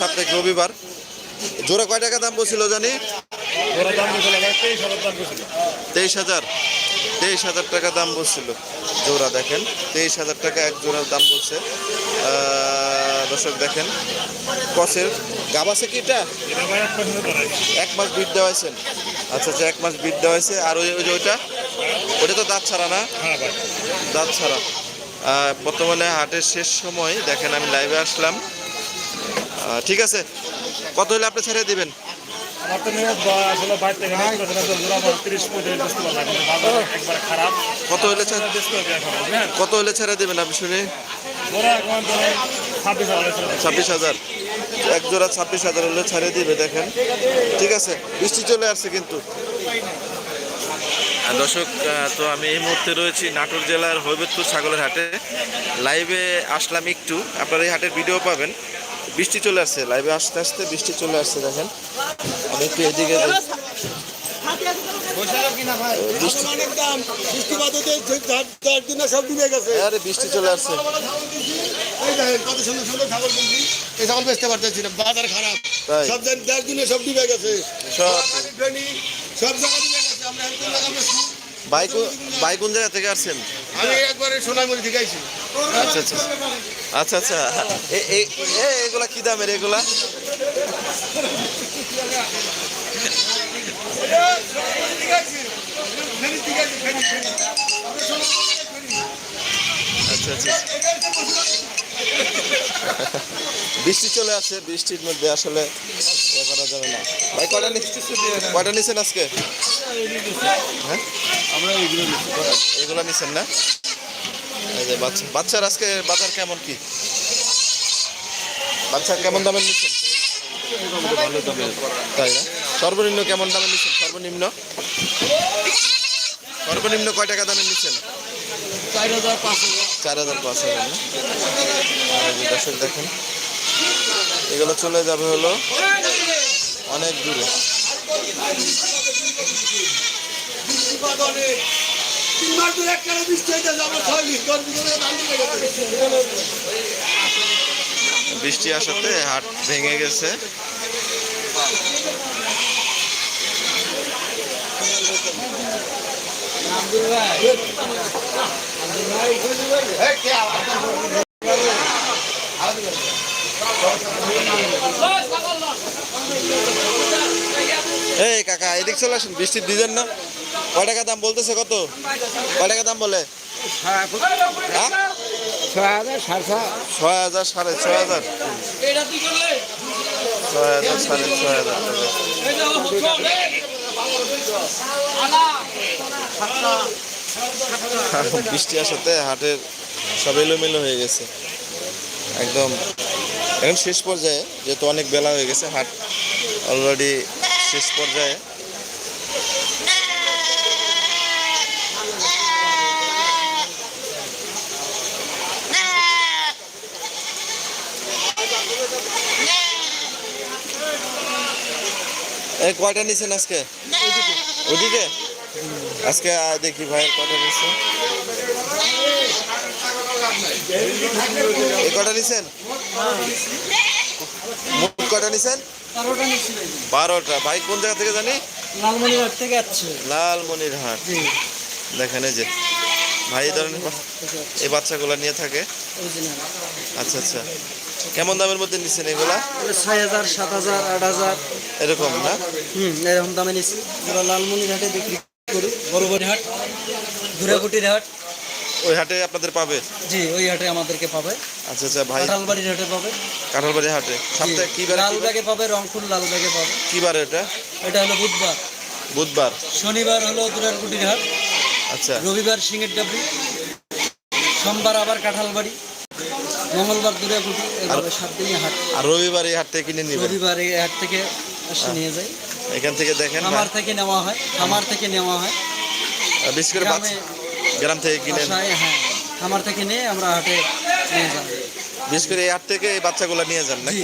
সাপ্তাহিক রবিবার। জোড়া কয় টাকা দাম বলছিল জানি? তেইশ হাজার তেইশ হাজার? টাকা দাম বলছিল। জোড়া দেখেন তেইশ হাজার টাকা এক জোড়ার দাম বলছে। দর্শক দেখেন কসের গাব আছে কি এটা? এক মাস বিট দেওয়া হয়েছে আচ্ছা আচ্ছা এক মাস বিট দেওয়া হয়েছে আর ওই ওই যে ওইটা? ওটা তো দাঁত ছাড়া না? হ্যাঁ দাঁত ছাড়া। বর্তমানে হাটের শেষ সময় দেখেন আমি লাইভে আসলাম। ঠিক আছে। কত হলে আপনি ছেড়ে দিবেন? কত হলে কত হলে ছেড়ে দেবেন আপনি শুনে? হাজার। ছাব্বিশ হাজার। এক জোড়া ছাব্বিশ হাজার হলে ছেড়ে দিবে দেখেন। ঠিক আছে বৃষ্টি চলে আসছে কিন্তু। দর্শক তো আমি এই মুহূর্তে রয়েছি নাটোর জেলার হৈবতপুর ছাগলের হাটে। লাইভে আসলাম একটু। আপনারা এই হাটের ভিডিও পাবেন। বৃষ্টি চলে আসছে লাইভে আসতে আসতে বৃষ্টি চলে আসছে দেখেন। আমি একটু এদিকে আরে বৃষ্টি চলে আসছে। কত সুন্দর সুন্দর ছাগল কিনছি এই ছাগল বেচতে পারতেছি না বাজার খারাপ। তাই। সব জায়গায় দশ দিনে সব ডুবে গেছে। সব। ফেনী, সব জায়গায় ডুবে গেছে। আমরা জায়গা বাইক বাইক কোন জায়গা থেকে আসছেন। আমি একবারে সোনামুড়ি থেকে আইছি। আচ্ছা আচ্ছা। আচ্ছা আচ্ছা। এ- এগুলা কি দামের এগুলা। আমরা। আচ্ছা আচ্ছা। বৃষ্টি চলে আসে, বৃষ্টির মধ্যে আসলে ইয়ে করা যাবে না। ভাই কটা নি- কটা নিছেন আজকে? হ্যাঁ? এগুলো নিছেন না? এই যে বাচ্চা বাচ্চার আজকে বাজার কেমন কি? বাচ্চা কেমন দামের নিচ্ছেন? তাই না? সর্বনিম্ন কেমন দামের নিচ্ছেন? সর্বনিম্ন? সর্বনিম্ন কয় টাকা দামের নিচ্ছেন? চার হাজার পাঁচ হাজার, না? দর্শক দেখেন, এগুলো চলে যাবে হলো অনেক দূরে। বৃষ্টি গেছে। বৃষ্টি আসাতে হাট ভেঙে গেছে এই কাকা এদিক চলে আসুন বৃষ্টির দিবেন না কয় টাকা দাম বলতেছে কত? কয় টাকা দাম বলে? হ্যাঁ? ছয় হাজার সাড়ে ছয় হাজার। ছয় হাজার সাড়ে ছয় হাজার। বৃষ্টি আসাতে হাটের সব এলোমেলো হয়ে গেছে। একদম। এখন শেষ পর্যায়ে, যেহেতু অনেক বেলা হয়ে গেছে, হাট অলরেডি শেষ পর্যায়ে। এই কয়টা নিছেন আজকে? ওইদিকে? আজকে দেখি ভাইয়ের কয়টা নিচ্ছে এই কয়টা নিছেন? মোট কয়টা নিছেন? বারোটা। ভাই কোন জায়গা থেকে জানি? লালমনিরহাট থেকে আসছে। লালমনির হাট জি। দেখেন এই যে। ভাই এই ধরনের এই বাচ্চাগুলো নিয়ে থাকে? আচ্ছা আচ্ছা। কেমন দামের মধ্যে নিচ্ছেন এগুলা? ছয় হাজার সাত হাজার আট হাজার। এরকম না? হুম এরকম দামে নিচ্ছি আমরা লালমনিরহাটে বিক্রি করি বড়বড়ি হাট ঘুরাকুটির হাট ওই হাটে আপনাদের পাবে? জি ওই হাটে আমাদেরকে পাবে। আচ্ছা আচ্ছা ভাই। কাঁঠালবাড়ির হাটে পাবে। কাঁঠালবাড়ি হাটে। সপ্তাহে বারে কি বারে- লালবাগে পাবে রংপুর লালবাগে পাবে। কি বারে এটা? এটা হলো বুধবার। বুধবার। শনিবার হলো দুরারকুটির হাট আচ্ছা। রবিবার সিংহের ডাবরি সোমবার আবার কাঁঠালবাড়ি মঙ্গলবার দুরাকুটি এভাবে সাত দিনই হাট। আর রবিবার এই হাট থেকে কিনে নিবেন? রবিবার এই হাট থেকে আসে নিয়ে যাই। এখান থেকে দেখেন খামার থেকে নেওয়া হয় খামার থেকে নেওয়া হয়। বিশেষ করে গ্রামে থেকে বাসায় হ্যাঁ খামার থেকে নিয়ে আমরা হাটে নিয়ে যাই। বিশেষ করে এই হাট থেকে এই বাচ্চাগুলো নিয়ে যান নাকি?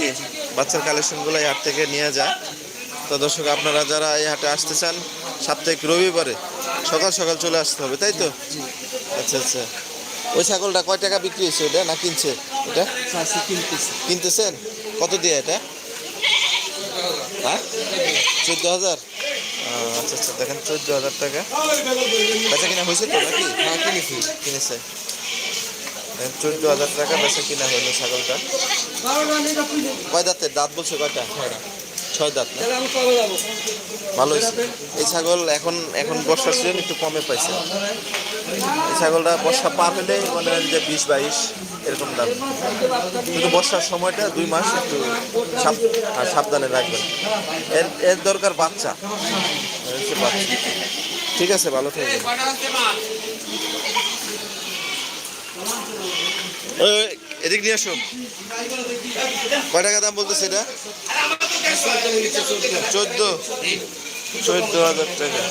বাচ্চার কালেকশনগুলো এই হাট থেকে নিয়ে যায় তো দর্শক আপনারা যারা এই হাটে আসতে চান সাপ্তাহিক রবিবারে সকাল সকাল চলে আসতে হবে তাই তো? আচ্ছা আচ্ছা। ওই ছাগলটা কয় টাকা বিক্রি হয়েছে ওটা না কিনছে? এটা? কিনতেছেন? কত দিয়ে এটা? হ্যাঁ? চোদ্দ হাজার? আচ্ছা আচ্ছা দেখেন চোদ্দ হাজার টাকা। বেচা কিনা হয়েছে তো নাকি? হ্যাঁ কিনেছি। কিনেছে। চোদ্দ হাজার টাকা বেচা কিনা হলো ছাগলটা। কয় দাঁতের? দাঁত বলছো কয়টা? ছয় দাঁত ভালো হয়েছে। এই ছাগল এখন এখন বর্ষার সিজন একটু কমে পাইছে। এই ছাগলটা বর্ষা পার হলে মনে হয় যে বিশ বাইশ এরকম দাম। কিন্তু বর্ষার সময়টা দুই মাস একটু হ্যাঁ, সাবধানে রাখবেন। এর এর দরকার বাচ্চা। ঠিক আছে ভালো থাকবেন। ওই, এদিক নিয়ে আসো কয় টাকা দাম বলতেছে এটা? চোদ্দ। চোদ্দ হাজার টাকা।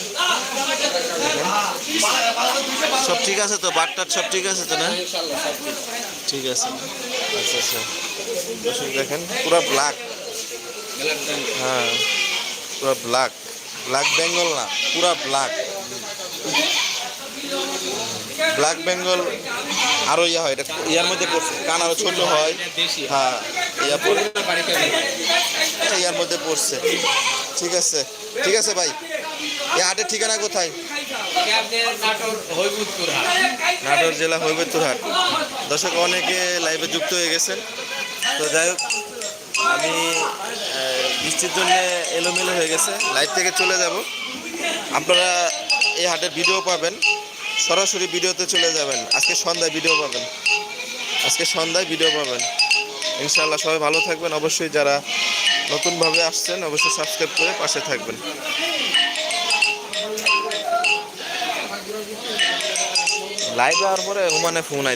সব ঠিক আছে তো? বাটটার সব ঠিক আছে তো না? ঠিক আছে। আচ্ছা আচ্ছা। দেখেন। পুরো ব্ল্যাক হ্যাঁ। পুরো ব্ল্যাক ব্ল্যাক বেঙ্গল না, পুরো ব্ল্যাক ব্ল্যাক বেঙ্গল আরও ইয়া হয়, এটা ইয়ার মধ্যে পড়ছে, কান আরও ছোট হয়। হ্যাঁ ইয়া ইয়ার মধ্যে পড়ছে। ঠিক আছে ঠিক আছে ভাই। এই হাটের ঠিকানা কোথায়? নাটোর জেলা হৈবত্যুরহাট দর্শক, অনেকে লাইভে যুক্ত হয়ে গেছেন। তো যাই হোক, আমি বৃষ্টির জন্য এলোমেলো হয়ে গেছে। লাইভ থেকে চলে যাব। আপনারা এই হাটের ভিডিও পাবেন। সরাসরি ভিডিওতে চলে যাবেন। আজকে সন্ধ্যায় ভিডিও পাবেন। আজকে সন্ধ্যায় ভিডিও পাবেন। ইনশাআল্লাহ সবাই ভালো থাকবেন। অবশ্যই যারা নতুনভাবে আসছেন, অবশ্যই সাবস্ক্রাইব করে পাশে থাকবেন। লাইভ আর পরে হুমানে ফোন আই